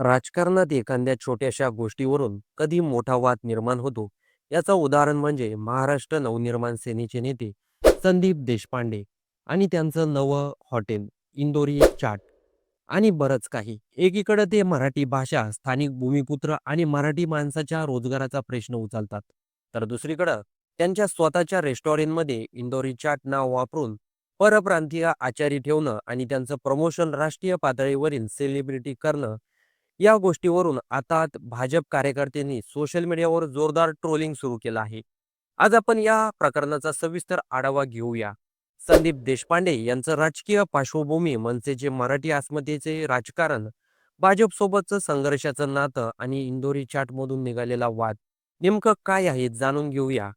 राजकारणात एखाद्या छोट्याशा गोष्टीवरून कधी मोठा वाद निर्माण होतो याचं उदाहरण म्हणजे महाराष्ट्र नवनिर्माण सेनेचे नेते संदीप देशपांडे आणि त्यांचं नवं हॉटेल इंदोरी चाट आणि बरंच काही. एकीकडे ते मराठी भाषा स्थानिक भूमिपुत्र आणि मराठी माणसाच्या रोजगाराचा प्रश्न उचलतात तर दुसरीकडं त्यांच्या स्वतःच्या रेस्टॉरंटमध्ये इंदोरी चाट नाव वापरून परप्रांतीय आचारी ठेवणं आणि त्यांचं प्रमोशन राष्ट्रीय पातळीवरील सेलिब्रिटी करणं या गोष्टीवरून आता भाजप कार्यकर्त्यांनी सोशल मीडियावर जोरदार ट्रोलिंग सुरू केलं आहे. आज आपण या प्रकरणाचा सविस्तर आढावा घेऊया. संदीप देशपांडे यांचं राजकीय पार्श्वभूमी म्हणजे मनसेचे मराठी अस्मितेचे राजकारण भाजप सोबतचं संघर्षाचं नातं आणि इंदोरी चाटमधून निघालेला वाद नेमकं काय आहे जाणून घेऊया.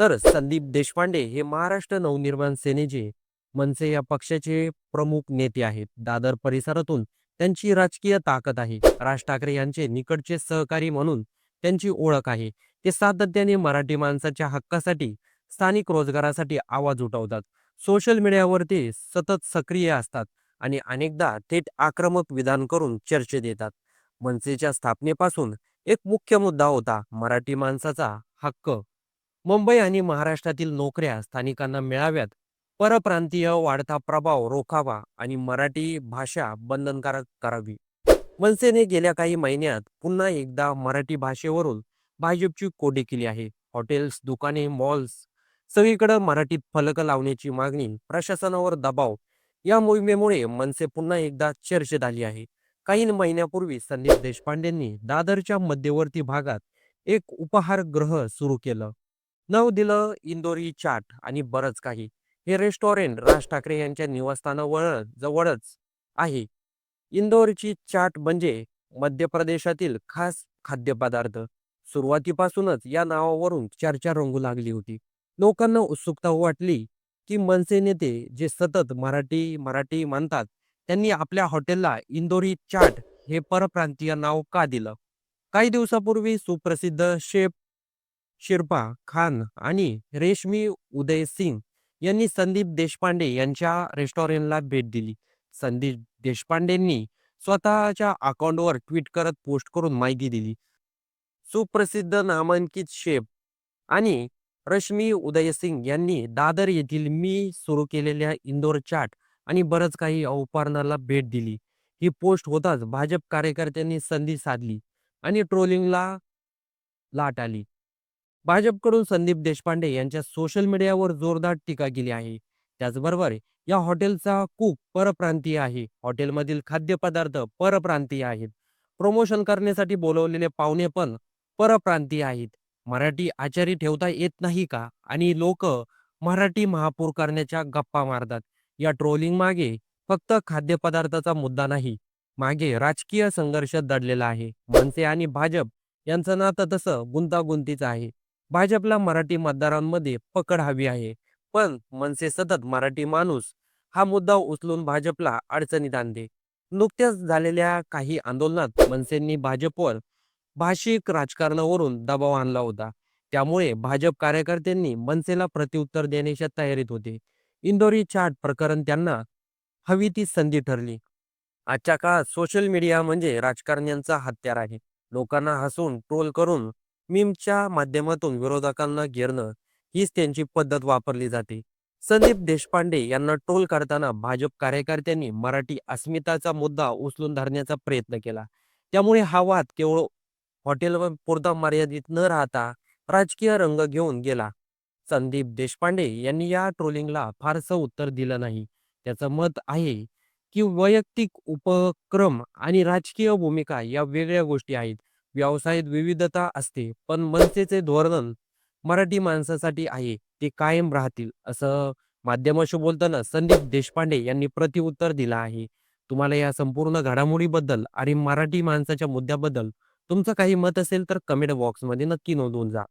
तर संदीप देशपांडे हे महाराष्ट्र नवनिर्माण सेनेचे मनसे या पक्षाचे प्रमुख नेते आहेत. दादर परिसरातून त्यांची राजकीय ताकद आहे. राज ठाकरे यांचे निकटचे सहकारी म्हणून त्यांची ओळख आहे. ते सातत्याने मराठी माणसाच्या हक्कासाठी स्थानिक रोजगारासाठी आवाज उठवतात. सोशल मीडियावर ते सतत सक्रिय असतात आणि अनेकदा थेट आक्रमक विधान करून चर्चेत येतात मनसेच्या स्थापनेपासून एक मुख्य मुद्दा होता मराठी माणसाचा हक्क. मुंबई आणि महाराष्ट्रातील नोकऱ्या स्थानिकांना मिळाव्यात परप्रांतीय वाढता प्रभाव रोखावा आणि मराठी भाषा बंधनकारक करावी. मनसेने गेल्या काही महिन्यात पुन्हा एकदा मराठी भाषेवरून भाजपची कोडी केली आहे. हॉटेल्स दुकाने मॉल्स सगळीकडे मराठीत फलक लावण्याची मागणी प्रशासनावर दबाव या मोहिमेमुळे मनसे पुन्हा एकदा चर्चेत आली आहे. काही महिन्यापूर्वी संदीप देशपांडेंनी दादरच्या मध्यवर्ती भागात एक उपहारगृह सुरू केलं. नाव दिलं इंदोरी चाट आणि बरंच काही. हे रेस्टॉरंट राज ठाकरे यांच्या निवासस्थानावर जवळच आहे. इंदोरची चाट म्हणजे मध्य प्रदेशातील खास खाद्यपदार्थ. सुरुवातीपासूनच या नावावरून चर्चा रंगू लागली होती. लोकांना उत्सुकता वाटली की मनसे नेते जे सतत मराठी मराठी मानतात त्यांनी आपल्या हॉटेलला इंदोरी चाट हे परप्रांतीय नाव का दिलं? काही दिवसापूर्वी सुप्रसिद्ध शेफ शिरपा खान आणि रेशमी उदय सिंग यांनी संदीप देशपांडे यांच्या रेस्टॉरंटला भेट दिली. संदीप देशपांडेंनी स्वतःच्या अकाउंटवर ट्विट करत पोस्ट करून माहिती दिली. सुप्रसिद्ध नामांकित शेफ आणि रश्मी उदयसिंग यांनी दादर येथील मी सुरू केलेल्या इंदोर चाट आणि बरंच काही औपारणाला भेट दिली. ही पोस्ट होताच भाजप कार्यकर्त्यांनी संधी साधली आणि ट्रोलिंगला लाट आली. भाजपकडून संदीप देशपांडे यांच्या सोशल मीडियावर जोरदार टीका केली आहे. त्याचबरोबर या हॉटेलचा कुक परप्रांतीय आहे. हॉटेलमधील खाद्यपदार्थ परप्रांतीय आहेत. प्रमोशन करण्यासाठी बोलवलेले पाहुणे पण परप्रांतीय आहेत. मराठी आचारी ठेवता येत नाही का? आणि लोक मराठी महापूर करण्याच्या गप्पा मारतात. या ट्रोलिंग मागे फक्त खाद्यपदार्थाचा मुद्दा नाही मागे राजकीय संघर्ष दडलेला आहे. मनसे आणि भाजप यांचं नातं तसं गुंतागुंतीचं आहे. भाजपला मराठी मतदारांमध्ये पकड हवी आहे. पण मनसे सतत मराठी माणूस हा मुद्दा उचलून भाजपला अडचणीत आणते. नुकत्याच झालेल्या काही आंदोलनात मनसेंनी भाजपवर भाषिक राजकारणावरून दबाव आणला होता. त्यामुळे भाजप कार्यकर्त्यांनी मनसेला प्रत्युत्तर देण्याच्या तयारीत होते. इंदोरी चाट प्रकरण त्यांना हवी ती संधी ठरली. आजच्या काळात सोशल मीडिया म्हणजे राजकारण्यांचा हत्यार आहे. लोकांना हसून ट्रोल करून मीमच्या माध्यमातून विरोधकांना घेरणं हीच त्यांची पद्धत वापरली जाते. संदीप देशपांडे यांना ट्रोल करताना भाजप कार्यकर्त्यांनी मराठी अस्मिताचा मुद्दा उचलून धरण्याचा प्रयत्न केला. त्यामुळे हा वाद केवळ हॉटेलवर पुरता मर्यादित न राहता राजकीय रंग घेऊन गेला. संदीप देशपांडे यांनी या ट्रोलिंगला फारसं उत्तर दिलं नाही. त्याचं मत आहे की वैयक्तिक उपक्रम आणि राजकीय भूमिका या वेगळ्या गोष्टी आहेत. व्यवसायात विविधता असते पण मनसेचे धोरण मराठी माणसासाठी आहे ते कायम राहतील असं माध्यमाशी बोलताना संदीप देशपांडे यांनी प्रतिउत्तर दिलं आहे. तुम्हाला या संपूर्ण घडामोडीबद्दल आणि मराठी माणसाच्या मुद्द्याबद्दल तुमचं काही मत असेल तर कमेंट बॉक्समध्ये नक्की नोंदवून जा.